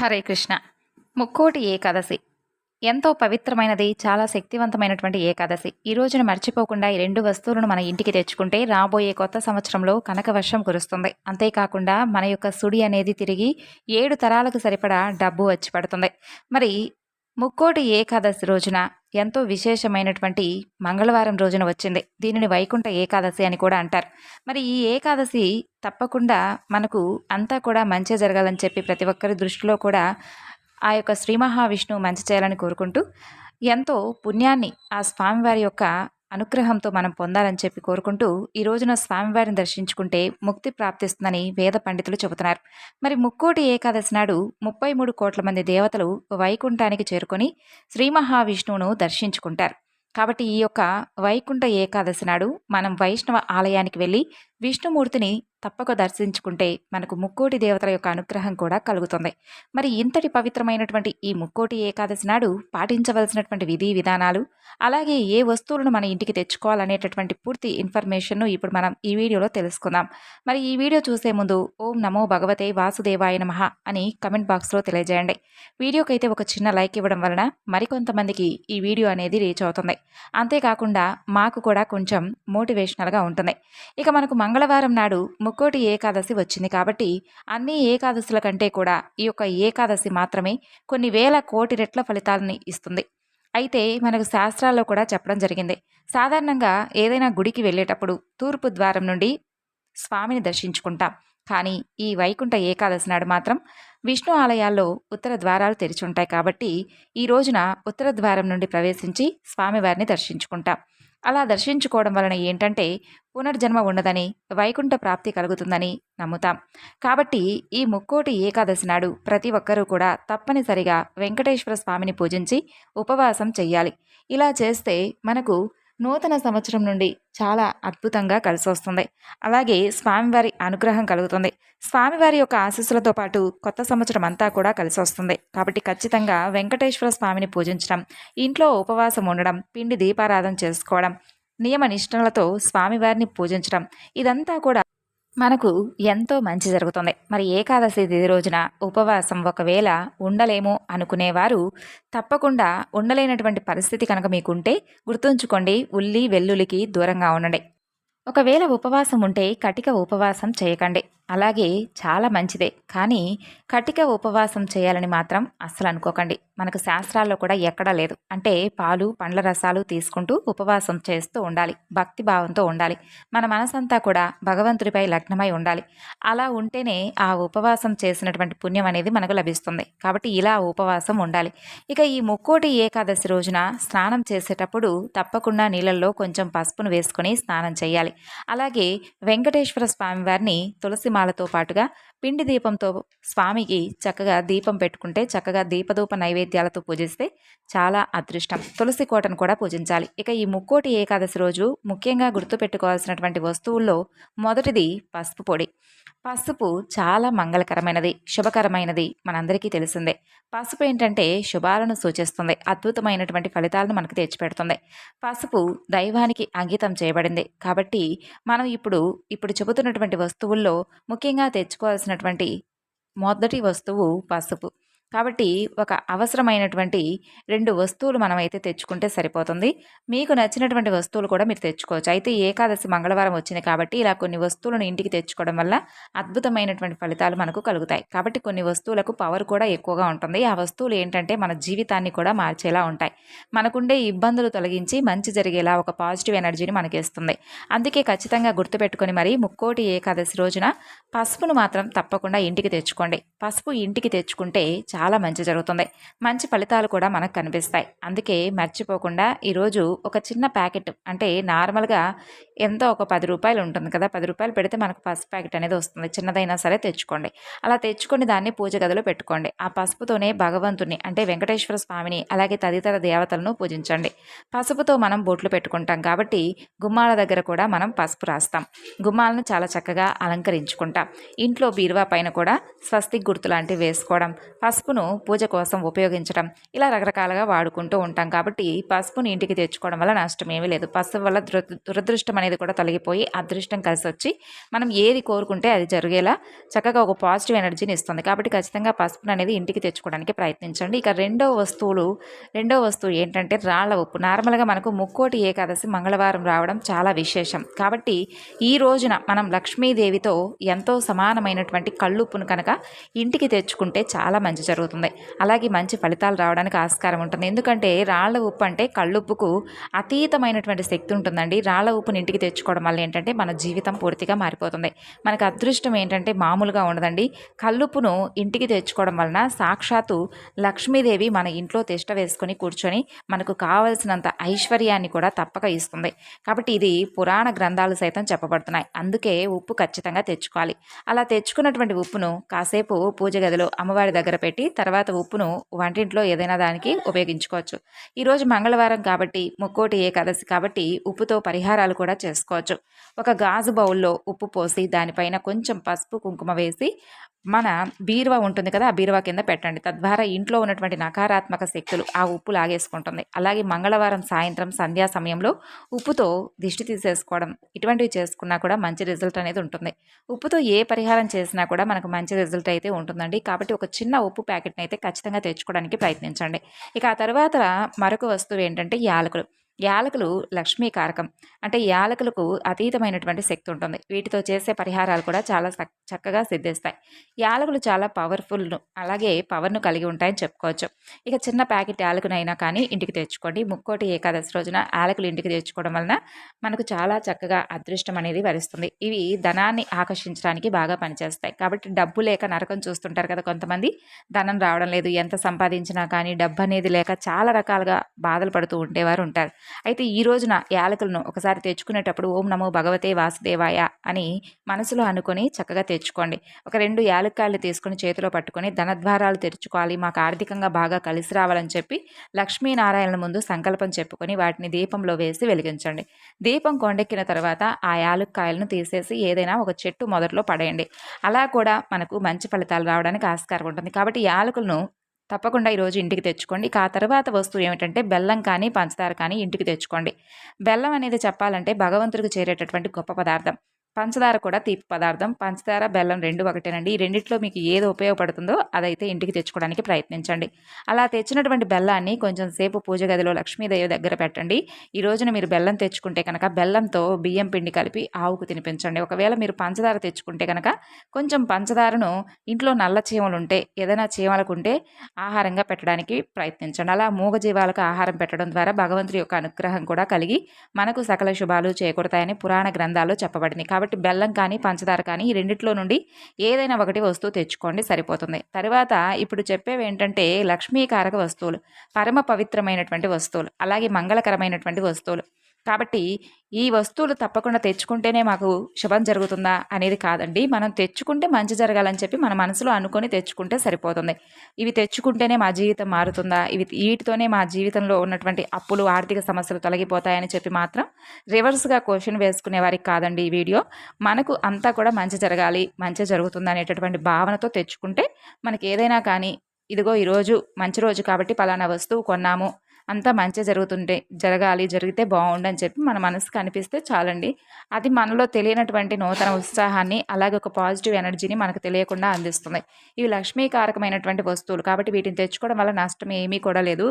హరే కృష్ణ. ముక్కోటి ఏకాదశి. ఎంతో పవిత్రమైనది చాలా శక్తివంతమైనటువంటి ఏకాదశి. ఈ రోజున మర్చిపోకుండా ఈ రెండు వస్తువులను మన ఇంటికి తెచ్చుకుంటే రాబోయే కొత్త సంవత్సరంలో కనక వర్షం కురుస్తుంది. అంతేకాకుండా మన యొక్క సుడి అనేది తిరిగి ఏడు తరాలకు సరిపడా డబ్బు వచ్చి పడుతుంది. మరి ముక్కోటి ఏకాదశి రోజున ఎంతో విశేషమైనటువంటి మంగళవారం రోజున వచ్చింది. దీనిని వైకుంఠ ఏకాదశి అని కూడా అంటారు. మరి ఈ ఏకాదశి తప్పకుండా మనకు అంతా కూడా మంచి జరగాలని చెప్పి ప్రతి ఒక్కరి దృష్టిలో కూడా ఆ యొక్క శ్రీ మహావిష్ణువు మంచి చేయాలని కోరుకుంటూ ఎంతో పుణ్యాన్ని ఆ స్వామివారి యొక్క అనుగ్రహంతో మనం పొందాలని చెప్పి కోరుకుంటూ ఈ రోజున స్వామివారిని దర్శించుకుంటే ముక్తి ప్రాప్తిస్తుందని వేద పండితులు చెబుతున్నారు. మరి ముక్కోటి ఏకాదశి నాడు ముప్పై మూడు కోట్ల మంది దేవతలు వైకుంఠానికి చేరుకొని శ్రీ మహావిష్ణువును దర్శించుకుంటారు. కాబట్టి ఈ యొక్క వైకుంఠ ఏకాదశి నాడు మనం వైష్ణవ ఆలయానికి వెళ్ళి విష్ణుమూర్తిని తప్పక దర్శించుకుంటే మనకు ముక్కోటి దేవతల యొక్క అనుగ్రహం కూడా కలుగుతుంది. మరి ఇంతటి పవిత్రమైనటువంటి ఈ ముక్కోటి ఏకాదశి నాడు పాటించవలసినటువంటి విధి విధానాలు అలాగే ఏ వస్తువులను మన ఇంటికి తెచ్చుకోవాలనేటటువంటి పూర్తి ఇన్ఫర్మేషన్ను ఇప్పుడు మనం ఈ వీడియోలో తెలుసుకుందాం. మరి ఈ వీడియో చూసే ముందు ఓం నమో భగవతే వాసుదేవాయ నమః అని కమెంట్ బాక్స్లో తెలియజేయండి. వీడియోకైతే ఒక చిన్న లైక్ ఇవ్వడం వలన మరికొంతమందికి ఈ వీడియో అనేది రీచ్ అవుతుంది. అంతేకాకుండా మాకు కూడా కొంచెం మోటివేషనల్గా ఉంటుంది. ఇక మనకు మంగళవారం నాడు ముక్కోటి ఏకాదశి వచ్చింది కాబట్టి అన్ని ఏకాదశుల కంటే కూడా ఈ యొక్క ఏకాదశి మాత్రమే కొన్ని వేల కోటి రెట్ల ఫలితాలని ఇస్తుంది. అయితే మనకు శాస్త్రాల్లో కూడా చెప్పడం జరిగింది. సాధారణంగా ఏదైనా గుడికి వెళ్ళేటప్పుడు తూర్పు ద్వారం నుండి స్వామిని దర్శించుకుంటాం. కానీ ఈ వైకుంఠ ఏకాదశి నాడు మాత్రం విష్ణు ఆలయాల్లో ఉత్తర ద్వారాలు తెరిచి ఉంటాయి కాబట్టి ఈ రోజున ఉత్తర ద్వారం నుండి ప్రవేశించి స్వామివారిని దర్శించుకుంటాం. అలా దర్శించుకోవడం వలన ఏంటంటే పునర్జన్మ ఉండదని వైకుంఠ ప్రాప్తి కలుగుతుందని నమ్ముతాం. కాబట్టి ఈ ముక్కోటి ఏకాదశి నాడు ప్రతి ఒక్కరూ కూడా తప్పనిసరిగా వెంకటేశ్వర స్వామిని పూజించి ఉపవాసం చెయ్యాలి. ఇలా చేస్తే మనకు నూతన సంవత్సరం నుండి చాలా అద్భుతంగా కలిసి వస్తుంది అలాగే స్వామివారి అనుగ్రహం కలుగుతుంది. స్వామివారి యొక్క ఆశీస్సులతో పాటు కొత్త సంవత్సరం అంతా కూడా కలిసి వస్తుంది కాబట్టి ఖచ్చితంగా వెంకటేశ్వర స్వామిని పూజించడం ఇంట్లో ఉపవాసం ఉండడం పిండి దీపారాధన చేసుకోవడం నియమ నిష్ఠలతో స్వామివారిని పూజించడం ఇదంతా కూడా మనకు ఎంతో మంచి జరుగుతుంది. మరి ఏకాదశి తిథి రోజున ఉపవాసం ఒకవేళ ఉండలేము అనుకునేవారు తప్పకుండా ఉండలేనటువంటి పరిస్థితి కనుక మీకుంటే గుర్తుంచుకోండి ఉల్లి వెల్లుల్లికి దూరంగా ఉండండి. ఒకవేళ ఉపవాసం ఉంటే కటిక ఉపవాసం చేయకండి. అలాగే చాలా మంచిదే. కానీ కటిక ఉపవాసం చేయాలని మాత్రం అస్సలు అనుకోకండి. మనకు శాస్త్రాల్లో కూడా ఎక్కడా లేదు. అంటే పాలు పండ్ల రసాలు తీసుకుంటూ ఉపవాసం చేస్తూ ఉండాలి. భక్తి భావంతో ఉండాలి. మన మనసంతా కూడా భగవంతుడిపై లగ్నమై ఉండాలి. అలా ఉంటేనే ఆ ఉపవాసం చేసినటువంటి పుణ్యం అనేది మనకు లభిస్తుంది. కాబట్టి ఇలా ఉపవాసం ఉండాలి. ఇక ఈ ముక్కోటి ఏకాదశి రోజున స్నానం చేసేటప్పుడు తప్పకుండా నీళ్ళల్లో కొంచెం పసుపును వేసుకొని స్నానం చేయాలి. అలాగే వెంకటేశ్వర స్వామి వారిని తులసి మాలతో పాటుగా పిండి దీపంతో స్వామికి చక్కగా దీపం పెట్టుకుంటే చక్కగా దీపదూప నైవేద్యాలతో పూజిస్తే చాలా అదృష్టం. తులసి కోటను కూడా పూజించాలి. ఇక ఈ ముక్కోటి ఏకాదశి రోజు ముఖ్యంగా గుర్తుపెట్టుకోవాల్సినటువంటి వస్తువుల్లో మొదటిది పసుపు పొడి. పసుపు చాలా మంగళకరమైనది శుభకరమైనది మనందరికీ తెలిసిందే. పసుపు ఏంటంటే శుభాలను సూచిస్తుంది అద్భుతమైనటువంటి ఫలితాలను మనకు తెచ్చిపెడుతుంది. పసుపు దైవానికి అంకితం చేయబడింది కాబట్టి మనం ఇప్పుడు ఇప్పుడు చెబుతున్నటువంటి వస్తువుల్లో ముఖ్యంగా తెచ్చుకోవాల్సినటువంటి మొదటి వస్తువు పసుపు. కాబట్టి ఒక అవసరమైనటువంటి రెండు వస్తువులు మనమైతే తెచ్చుకుంటే సరిపోతుంది. మీకు నచ్చినటువంటి వస్తువులు కూడా మీరు తెచ్చుకోవచ్చు. అయితే ఏకాదశి మంగళవారం వచ్చింది కాబట్టి ఇలా కొన్ని వస్తువులను ఇంటికి తెచ్చుకోవడం వల్ల అద్భుతమైనటువంటి ఫలితాలు మనకు కలుగుతాయి. కాబట్టి కొన్ని వస్తువులకు పవర్ కూడా ఎక్కువగా ఉంటుంది. ఆ వస్తువులు ఏంటంటే మన జీవితాన్ని కూడా మార్చేలా ఉంటాయి. మనకుండే ఇబ్బందులు తొలగించి మంచి జరిగేలా ఒక పాజిటివ్ ఎనర్జీని మనకి ఇస్తుంది అందుకే ఖచ్చితంగా గుర్తుపెట్టుకొని మరి ముక్కోటి ఏకాదశి రోజున పసుపును మాత్రం తప్పకుండా ఇంటికి తెచ్చుకోండి. పసుపు ఇంటికి తెచ్చుకుంటే చాలా మంచి జరుగుతుంది. మంచి ఫలితాలు కూడా మనకు కనిపిస్తాయి. అందుకే మర్చిపోకుండా ఈరోజు ఒక చిన్న ప్యాకెట్ అంటే నార్మల్గా ఎంతో ఒక పది రూపాయలు ఉంటుంది కదా పది రూపాయలు పెడితే మనకు పసుపు ప్యాకెట్ అనేది వస్తుంది. చిన్నదైనా సరే తెచ్చుకోండి. అలా తెచ్చుకొని దాన్ని పూజ గదిలో పెట్టుకోండి. ఆ పసుపుతోనే భగవంతుని అంటే వెంకటేశ్వర స్వామిని అలాగే తదితర దేవతలను పూజించండి. పసుపుతో మనం బొట్లు పెట్టుకుంటాం కాబట్టి గుమ్మాల దగ్గర కూడా మనం పసుపు రాస్తాం. గుమ్మాలను చాలా చక్కగా అలంకరించుకుంటాం. ఇంట్లో బీరువా పైన కూడా స్వస్తిక్ గుర్తు లాంటివి వేసుకోవడం పసుపు పసుపును పూజ కోసం ఉపయోగించడం ఇలా రకరకాలుగా వాడుకుంటూ ఉంటాం. కాబట్టి పసుపుని ఇంటికి తెచ్చుకోవడం వల్ల నష్టం ఏమీ లేదు. పసుపు వల్ల దురదృష్టం అనేది కూడా తొలగిపోయి అదృష్టం కలిసి వచ్చి మనం ఏది కోరుకుంటే అది జరిగేలా చక్కగా ఒక పాజిటివ్ ఎనర్జీని ఇస్తుంది. కాబట్టి ఖచ్చితంగా పసుపును అనేది ఇంటికి తెచ్చుకోవడానికి ప్రయత్నించండి. ఇక రెండో వస్తువులు రెండో వస్తువు ఏంటంటే రాళ్ళ ఉప్పు. నార్మల్గా మనకు ముక్కోటి ఏకాదశి మంగళవారం రావడం చాలా విశేషం. కాబట్టి ఈ రోజున మనం లక్ష్మీదేవితో ఎంతో సమానమైనటువంటి కళ్ళుప్పును కనుక ఇంటికి తెచ్చుకుంటే చాలా మంచి జరుగుతుంది అలాగే మంచి ఫలితాలు రావడానికి ఆస్కారం ఉంటుంది. ఎందుకంటే రాళ్ళ ఉప్పు అంటే కళ్ళుప్పుకు అతీతమైనటువంటి శక్తి ఉంటుందండి. రాళ్ళ ఉప్పుని ఇంటికి తెచ్చుకోవడం వల్ల ఏంటంటే మన జీవితం పూర్తిగా మారిపోతుంది. మనకు అదృష్టం ఏంటంటే మామూలుగా ఉండదండి. కళ్ళుప్పును ఇంటికి తెచ్చుకోవడం వలన సాక్షాత్తు లక్ష్మీదేవి మన ఇంట్లో తిష్ట వేసుకొని కూర్చొని మనకు కావలసినంత ఐశ్వర్యాన్ని కూడా తప్పక ఇస్తుంది. కాబట్టి ఇది పురాణ గ్రంథాలు సైతం చెప్పబడుతున్నాయి. అందుకే ఉప్పు ఖచ్చితంగా తెచ్చుకోవాలి. అలా తెచ్చుకున్నటువంటి ఉప్పును కాసేపు పూజ గదిలో అమ్మవారి దగ్గర పెట్టి తర్వాత ఉప్పును వంటింట్లో ఏదైనా దానికి ఉపయోగించుకోవచ్చు. ఈరోజు మంగళవారం కాబట్టి ముక్కోటి ఏకాదశి కాబట్టి ఉప్పుతో పరిహారాలు కూడా చేసుకోవచ్చు. ఒక గాజు బౌల్లో ఉప్పు పోసి దానిపైన కొంచెం పసుపు కుంకుమ వేసి మన బీరువా ఉంటుంది కదా ఆ బీరువా కింద పెట్టండి. తద్వారా ఇంట్లో ఉన్నటువంటి నకారాత్మక శక్తులు ఆ ఉప్పు లాగేసుకుంటుంది. అలాగే మంగళవారం సాయంత్రం సంధ్యా సమయంలో ఉప్పుతో దిష్టి తీసేసుకోవడం ఇటువంటివి చేసుకున్నా కూడా మంచి రిజల్ట్ అనేది ఉంటుంది. ఉప్పుతో ఏ పరిహారం చేసినా కూడా మనకు మంచి రిజల్ట్ అయితే ఉంటుందండి. కాబట్టి ఒక చిన్న ఉప్పు ప్యాకెట్ని అయితే ఖచ్చితంగా తెచ్చుకోవడానికి ప్రయత్నించండి. ఇక ఆ తర్వాత మరొక వస్తువు ఏంటంటే యాలకులు. యాలకులు లక్ష్మీ కారకం. అంటే యాలకులకు అతీతమైనటువంటి శక్తి ఉంటుంది. వీటితో చేసే పరిహారాలు కూడా చాలా చక్కగా సిద్ధిస్తాయి. యాలకులు చాలా పవర్ఫుల్ అలాగే పవర్ను కలిగి ఉంటాయని చెప్పుకోవచ్చు. ఇక చిన్న ప్యాకెట్ యాలకునైనా కానీ ఇంటికి తెచ్చుకోండి. ముక్కోటి ఏకాదశి రోజున యాలకులు ఇంటికి తెచ్చుకోవడం వలన మనకు చాలా చక్కగా అదృష్టం అనేది వరిస్తుంది. ఇవి ధనాన్ని ఆకర్షించడానికి బాగా పనిచేస్తాయి. కాబట్టి డబ్బు లేక నరకం చూస్తుంటారు కదా కొంతమంది. ధనం రావడం లేదు. ఎంత సంపాదించినా కానీ డబ్బు అనేది లేక చాలా రకాలుగా బాధలు పడుతూ ఉండేవారు ఉంటారు. అయితే ఈ రోజున యాలకులను ఒకసారి తెచ్చుకునేటప్పుడు ఓం నమో భగవతే వాసుదేవాయ అని మనసులో అనుకొని చక్కగా తెచ్చుకోండి. ఒక రెండు యాలక్కాయలు తీసుకుని చేతిలో పట్టుకొని ధనద్వారాలు తెరుచుకోవాలి. మాకు ఆర్థికంగా బాగా కలిసి రావాలని చెప్పి లక్ష్మీనారాయణ ముందు సంకల్పం చెప్పుకొని వాటిని దీపంలో వేసి వెలిగించండి. దీపం కొండెక్కిన తర్వాత ఆ యాలక్కాయలను తీసేసి ఏదైనా ఒక చెట్టు మొదట్లో పడేయండి. అలా కూడా మనకు మంచి ఫలితాలు రావడానికి ఆస్కారం ఉంటుంది. కాబట్టి యాలకులను తప్పకుండా ఈరోజు ఇంటికి తెచ్చుకోండి. ఇక ఆ తర్వాత వస్తువు ఏమిటంటే బెల్లం కానీ పంచదార కానీ ఇంటికి తెచ్చుకోండి. బెల్లం అనేది చెప్పాలంటే భగవంతుడికి చేరేటటువంటి గొప్ప పదార్థం. పంచదార కూడా తీపి పదార్థం. పంచదార బెల్లం రెండు ఒకటేనండి. ఈ రెండిట్లో మీకు ఏది ఉపయోగపడుతుందో అదైతే ఇంటికి తెచ్చుకోవడానికి ప్రయత్నించండి. అలా తెచ్చినటువంటి బెల్లాన్ని కొంచెం సేపు పూజ గదిలో లక్ష్మీదేవి దగ్గర పెట్టండి. ఈ రోజున మీరు బెల్లం తెచ్చుకుంటే కనుక బెల్లంతో బియ్యం పిండి కలిపి ఆవుకు తినిపించండి. ఒకవేళ మీరు పంచదార తెచ్చుకుంటే కనుక కొంచెం పంచదారను ఇంట్లో నల్ల చీమలు ఉంటే ఏదైనా చీమలకు ఉంటే ఆహారంగా పెట్టడానికి ప్రయత్నించండి. అలా మూగజీవాలకు ఆహారం పెట్టడం ద్వారా భగవంతుడి యొక్క అనుగ్రహం కూడా కలిగి మనకు సకల శుభాలు చేకూడతాయని పురాణ గ్రంథాలు చెప్పబడింది. కాబట్టి బెల్లం కానీ పంచదార కానీ ఈ రెండిట్లో నుండి ఏదైనా ఒకటి వస్తువు తెచ్చుకోండి సరిపోతుంది. తర్వాత ఇప్పుడు చెప్పేవి ఏంటంటే లక్ష్మీకారక వస్తువులు పరమ పవిత్రమైనటువంటి వస్తువులు అలాగే మంగళకరమైనటువంటి వస్తువులు. కాబట్టి ఈ వస్తువులు తప్పకుండా తెచ్చుకుంటేనే మాకు శుభం జరుగుతుందా అనేది కాదండి. మనం తెచ్చుకుంటే మంచి జరగాలని చెప్పి మన మనసులో అనుకొని తెచ్చుకుంటే సరిపోతుంది. ఇవి తెచ్చుకుంటేనే మా జీవితం మారుతుందా? ఇవి వీటితోనే మా జీవితంలో ఉన్నటువంటి అప్పులు ఆర్థిక సమస్యలు తొలగిపోతాయని చెప్పి మాత్రం రివర్స్గా క్వశ్చన్ వేసుకునే వారికి కాదండి ఈ వీడియో. మనకు అంతా కూడా మంచి జరగాలి మంచి జరుగుతుంది అనేటటువంటి భావనతో తెచ్చుకుంటే మనకి ఏదైనా కానీ ఇదిగో ఈరోజు మంచి రోజు కాబట్టి పలానా వస్తువు కొన్నాము అంతా మంచి జరుగుతుంటే జరగాలి జరిగితే బాగుండని చెప్పి మన మనసుకు అనిపిస్తే చాలండి. అది మనలో తెలియనటువంటి నూతన ఉత్సాహాన్ని అలాగే ఒక పాజిటివ్ ఎనర్జీని మనకు తెలియకుండా అందిస్తుంది. ఇవి లక్ష్మీకారకమైనటువంటి వస్తువులు కాబట్టి వీటిని తెచ్చుకోవడం వల్ల నష్టం ఏమీ కూడా లేదు.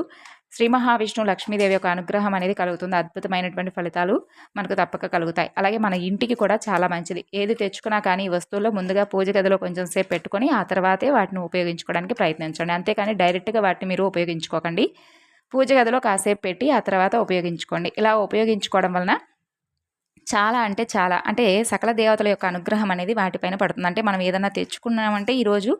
శ్రీ మహావిష్ణువు లక్ష్మీదేవి యొక్క అనుగ్రహం అనేది కలుగుతుంది. అద్భుతమైనటువంటి ఫలితాలు మనకు తప్పక కలుగుతాయి. అలాగే మన ఇంటికి కూడా చాలా మంచిది. ఏది తెచ్చుకున్నా కానీ ఈ వస్తువుల్లో ముందుగా పూజ గదిలో కొంచెం సేపు పెట్టుకొని ఆ తర్వాతే వాటిని ఉపయోగించుకోవడానికి ప్రయత్నించండి. అంతేకాని డైరెక్ట్గా వాటిని మీరు ఉపయోగించుకోకండి. పూజ గదిలో కాసేపు పెట్టి ఆ తర్వాత ఉపయోగించుకోండి. ఇలా ఉపయోగించుకోవడం వలన చాలా అంటే చాలా అంటే సకల దేవతల యొక్క అనుగ్రహం అనేది వాటిపైన పడుతుంది. అంటే మనం ఏదన్నా తెచ్చుకున్నామంటే ఈరోజు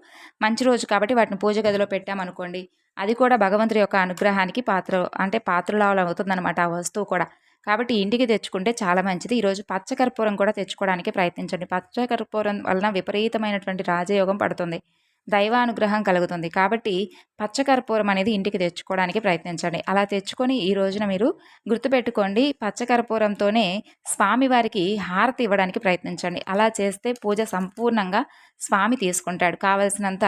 మంచి రోజు కాబట్టి వాటిని పూజ గదిలో పెట్టామనుకోండి అది కూడా భగవంతుడి యొక్క అనుగ్రహానికి పాత్ర అంటే పాత్రలో అవుతుందన్నమాట ఆ వస్తువు కూడా. కాబట్టి ఇంటికి తెచ్చుకుంటే చాలా మంచిది. ఈరోజు పచ్చకర్పూరం కూడా తెచ్చుకోవడానికి ప్రయత్నించండి. పచ్చకర్పూరం వలన విపరీతమైనటువంటి రాజయోగం పడుతుంది. దైవానుగ్రహం కలుగుతుంది. కాబట్టి పచ్చకర్పూరం అనేది ఇంటికి తెచ్చుకోవడానికి ప్రయత్నించండి. అలా తెచ్చుకొని ఈ రోజున మీరు గుర్తుపెట్టుకోండి పచ్చకర్పూరంతోనే స్వామివారికి హారతి ఇవ్వడానికి ప్రయత్నించండి. అలా చేస్తే పూజ సంపూర్ణంగా స్వామి తీసుకుంటాడు. కావలసినంత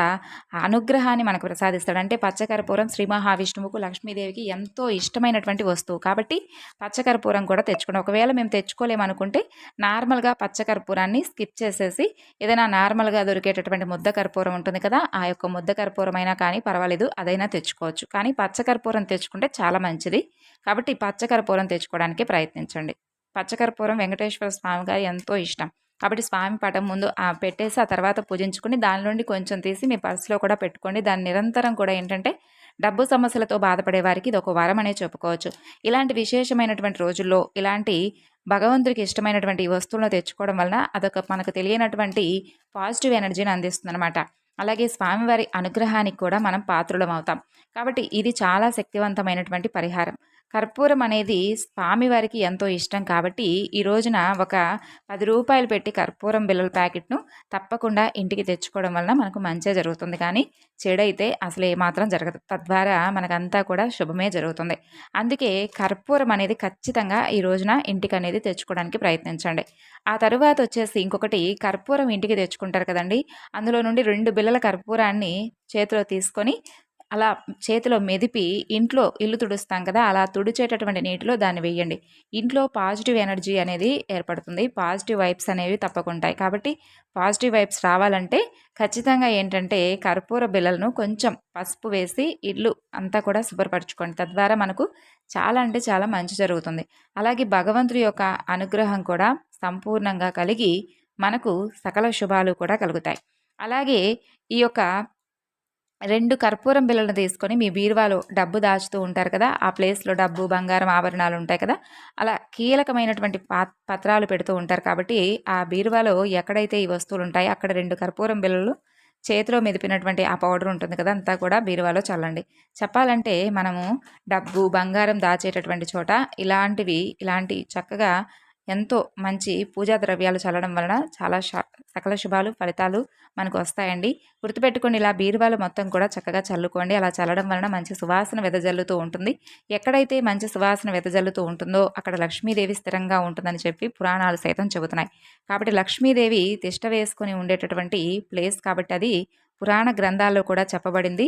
అనుగ్రహాన్ని మనకు ప్రసాదిస్తాడు. అంటే పచ్చకర్పూరం శ్రీ మహావిష్ణువుకు లక్ష్మీదేవికి ఎంతో ఇష్టమైనటువంటి వస్తువు. కాబట్టి పచ్చకర్పూరం కూడా తెచ్చుకోండి. ఒకవేళ మేము తెచ్చుకోలేమనుకుంటే నార్మల్గా పచ్చకర్పూరాన్ని స్కిప్ చేసేసి ఏదైనా నార్మల్గా దొరికేటటువంటి ముద్ద కర్పూరం ఉంటుంది కదా ఆ యొక్క ముద్ద కర్పూరం అయినా కానీ పర్వాలేదు అదైనా తెచ్చుకోవచ్చు. కానీ పచ్చకర్పూరం తెచ్చుకుంటే చాలా మంచిది. కాబట్టి పచ్చకర్పూరం తెచ్చుకోవడానికి ప్రయత్నించండి. పచ్చకర్పూరం వెంకటేశ్వర స్వామి గారు ఎంతో ఇష్టం. కాబట్టి స్వామి పటం ముందు పెట్టేసి ఆ తర్వాత పూజించుకుని దాని నుండి కొంచెం తీసి మీ పర్సులో కూడా పెట్టుకోండి. దాన్ని నిరంతరం కూడా ఏంటంటే డబ్బు సమస్యలతో బాధపడే వారికి ఇది ఒక వరం అనే చెప్పుకోవచ్చు. ఇలాంటి విశేషమైనటువంటి రోజుల్లో ఇలాంటి భగవంతుడికి ఇష్టమైనటువంటి ఈ వస్తువులను తెచ్చుకోవడం వలన అదొక మనకు తెలియనటువంటి పాజిటివ్ ఎనర్జీని అందిస్తుంది అనమాట అలాగే స్వామివారి అనుగ్రహానికి కూడా మనం పాత్రులం అవుతాం. కాబట్టి ఇది చాలా శక్తివంతమైనటువంటి పరిహారం. కర్పూరం అనేది స్వామివారికి ఎంతో ఇష్టం కాబట్టి ఈ రోజున ఒక పది రూపాయలు పెట్టి కర్పూరం బిల్లల ప్యాకెట్ను తప్పకుండా ఇంటికి తెచ్చుకోవడం వలన మనకు మంచిగా జరుగుతుంది. కానీ చెడైతే అసలు ఏమాత్రం జరగదు. తద్వారా మనకంతా కూడా శుభమే జరుగుతుంది. అందుకే కర్పూరం అనేది ఖచ్చితంగా ఈ రోజున ఇంటికి అనేది తెచ్చుకోవడానికి ప్రయత్నించండి. ఆ తరువాత వచ్చేసి ఇంకొకటి కర్పూరం ఇంటికి తెచ్చుకుంటారు కదండి. అందులో నుండి రెండు బిల్లల కర్పూరాన్ని చేతిలో తీసుకొని అలా చేతిలో మెదిపి ఇంట్లో ఇల్లు తుడుస్తాం కదా అలా తుడిచేటటువంటి నీటిలో దాన్ని వేయండి. ఇంట్లో పాజిటివ్ ఎనర్జీ అనేది ఏర్పడుతుంది. పాజిటివ్ వైబ్స్ అనేవి తప్పకుంటాయి. కాబట్టి పాజిటివ్ వైబ్స్ రావాలంటే ఖచ్చితంగా ఏంటంటే కర్పూర బిళ్ళలను కొంచెం పసుపు వేసి ఇల్లు అంతా కూడా శుభ్రపరచుకోండి. తద్వారా మనకు చాలా అంటే చాలా మంచి జరుగుతుంది. అలాగే భగవంతుడి యొక్క అనుగ్రహం కూడా సంపూర్ణంగా కలిగి మనకు సకల శుభాలు కూడా కలుగుతాయి. అలాగే ఈ యొక్క రెండు కర్పూరం బిళ్ళలను తీసుకొని మీ బీరువాలో డబ్బు దాచుతూ ఉంటారు కదా ఆ ప్లేస్లో డబ్బు బంగారం ఆభరణాలు ఉంటాయి కదా అలా కీలకమైనటువంటి పత్రాలు పెడుతూ ఉంటారు కాబట్టి ఆ బీరువాలో ఎక్కడైతే ఈ వస్తువులు ఉంటాయో అక్కడ రెండు కర్పూరం బిళ్ళలు చేతిలో మెదిపినటువంటి ఆ పౌడర్ ఉంటుంది కదా అంతా కూడా బీరువాలో చల్లండి. చెప్పాలంటే మనము డబ్బు బంగారం దాచేటటువంటి చోట ఇలాంటివి ఇలాంటి చక్కగా ఎంతో మంచి పూజా ద్రవ్యాలు చల్లడం వలన చాలా సకల శుభాలు ఫలితాలు మనకు వస్తాయండి. గుర్తుపెట్టుకోండి ఇలా బీరువాలు మొత్తం కూడా చక్కగా చల్లుకోండి. అలా చల్లడం వలన మంచి సువాసన వెదజల్లుతూ ఉంటుంది. ఎక్కడైతే మంచి సువాసన వెదజల్లుతూ ఉంటుందో అక్కడ లక్ష్మీదేవి స్థిరంగా ఉంటుందని చెప్పి పురాణాలు సైతం చెబుతున్నాయి. కాబట్టి లక్ష్మీదేవి తిష్ట వేసుకొని ఉండేటటువంటి ప్లేస్ కాబట్టి అది పురాణ గ్రంథాల్లో కూడా చెప్పబడింది.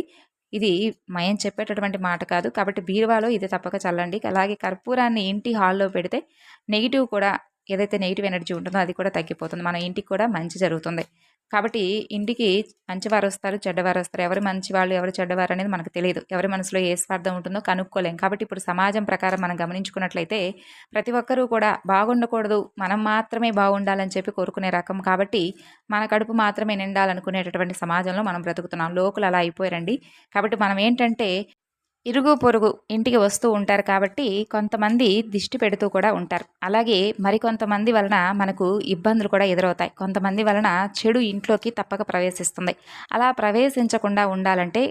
ఇది మయం చెప్పేటటువంటి మాట కాదు. కాబట్టి బీరువాలో ఇది తప్పక చల్లండి. అలాగే కర్పూరాన్ని ఇంటి హాల్లో పెడితే నెగిటివ్ కూడా ఏదైతే నెగిటివ్ ఎనర్జీ ఉంటుందో అది కూడా తగ్గిపోతుంది. మన ఇంటికి కూడా మంచి జరుగుతుంది. కాబట్టి ఇంటికి మంచివారు వస్తారు చెడ్డవారు వస్తారు ఎవరు మంచివాళ్ళు ఎవరు చెడ్డవారు అనేది మనకు తెలియదు. ఎవరి మనసులో ఏ స్వార్థం ఉంటుందో కనుక్కోలేం. కాబట్టి ఇప్పుడు సమాజం ప్రకారం మనం గమనించుకున్నట్లయితే ప్రతి ఒక్కరూ కూడా బాగుండకూడదు. మనం మాత్రమే బాగుండాలని చెప్పి కోరుకునే రకం. కాబట్టి మన కడుపు మాత్రమే నిండాలనుకునేటటువంటి సమాజంలో మనం బ్రతుకుతున్నాం. లోకులు అలా అయిపోయారండి. కాబట్టి మనం ఏంటంటే ఇరుగు పొరుగు ఇంటికి వస్తూ ఉంటారు కాబట్టి కొంతమంది దిష్టి పెడుతూ కూడా ఉంటారు. అలాగే మరికొంతమంది వలన మనకు ఇబ్బందులు కూడా ఎదురవుతాయి. కొంతమంది వలన చెడు ఇంట్లోకి తప్పక ప్రవేశిస్తుంది. అలా ప్రవేశించకుండా ఉండాలంటే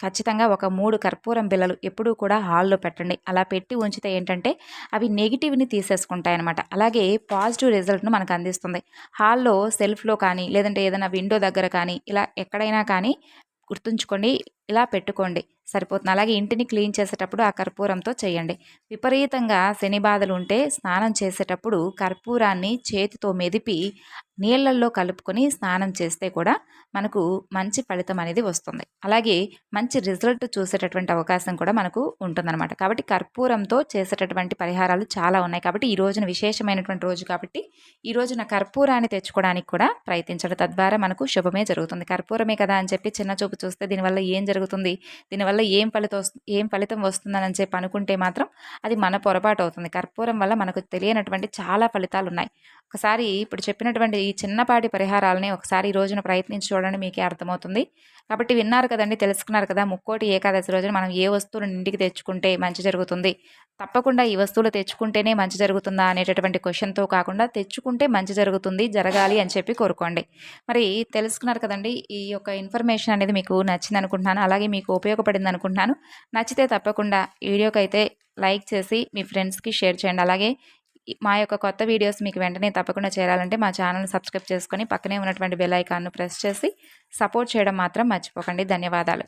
ఖచ్చితంగా ఒక మూడు కర్పూరం బిల్లలు ఎప్పుడూ కూడా హాల్లో పెట్టండి. అలా పెట్టి ఉంచితే ఏంటంటే అవి నెగిటివ్ని తీసేసుకుంటాయి అనమాట అలాగే పాజిటివ్ రిజల్ట్ను మనకు అందిస్తుంది. హాల్లో సెల్ఫ్లో కానీ లేదంటే ఏదైనా విండో దగ్గర కానీ ఇలా ఎక్కడైనా కానీ గుర్తుంచుకోండి. ఇలా పెట్టుకోండి. సరిపోతుంది. అలాగే ఇంటిని క్లీన్ చేసేటప్పుడు ఆ కర్పూరంతో చేయండి. విపరీతంగా శని బాధలు ఉంటే స్నానం చేసేటప్పుడు కర్పూరాన్ని చేతితో మెదిపి నీళ్ళల్లో కలుపుకొని స్నానం చేస్తే కూడా మనకు మంచి ఫలితం అనేది వస్తుంది. అలాగే మంచి రిజల్ట్ చూసేటటువంటి అవకాశం కూడా మనకు ఉంటుందన్నమాట. కాబట్టి కర్పూరంతో చేసేటటువంటి పరిహారాలు చాలా ఉన్నాయి. కాబట్టి ఈ రోజున విశేషమైనటువంటి రోజు కాబట్టి ఈ రోజున కర్పూరాన్ని తెచ్చుకోవడానికి కూడా ప్రయత్నించడం. తద్వారా మనకు శుభమే జరుగుతుంది. కర్పూరమే కదా అని చెప్పి చిన్న చూపు చూస్తే దీనివల్ల ఏం జరుగుతుంది? దీనివల్ల ఏం ఫలితం ఏం ఫలితం వస్తుందని చెప్పి అనుకుంటే మాత్రం అది మన పొరపాటు అవుతుంది. కర్పూరం వల్ల మనకు తెలియనటువంటి చాలా ఫలితాలు ఉన్నాయి ఒకసారి ఇప్పుడు చెప్పినటువంటి ఈ చిన్నపాటి పరిహారాలని ఒకసారి ఈ రోజున ప్రయత్నించి చూడండి మీకే అర్థమవుతుంది. కాబట్టి విన్నారు కదండి తెలుసుకున్నారు కదా ముక్కోటి ఏకాదశి రోజున మనం ఏ వస్తువులను ఇంటికి తెచ్చుకుంటే మంచి జరుగుతుంది? తప్పకుండా ఈ వస్తువులు తెచ్చుకుంటేనే మంచి జరుగుతుందా అనేటటువంటి క్వశ్చన్తో కాకుండా తెచ్చుకుంటే మంచి జరుగుతుంది జరగాలి అని చెప్పి కోరుకోండి. మరి తెలుసుకున్నారు కదండి ఈ యొక్క ఇన్ఫర్మేషన్ అనేది మీకు నచ్చింది అనుకుంటున్నాను అలాగే మీకు ఉపయోగపడింది అనుకుంటున్నాను. నచ్చితే తప్పకుండా వీడియోకి అయితే లైక్ చేసి మీ ఫ్రెండ్స్కి షేర్ చేయండి. అలాగే మా యొక్క కొత్త వీడియోస్ మీకు వెంటనే తప్పకుండా చేరాలంటే మా ఛానల్ సబ్స్క్రైబ్ చేసుకొని పక్కనే ఉన్నటువంటి బెల్ ఐకాన్ను ప్రెస్ చేసి సపోర్ట్ చేయడం మాత్రం మర్చిపోకండి. ధన్యవాదాలు.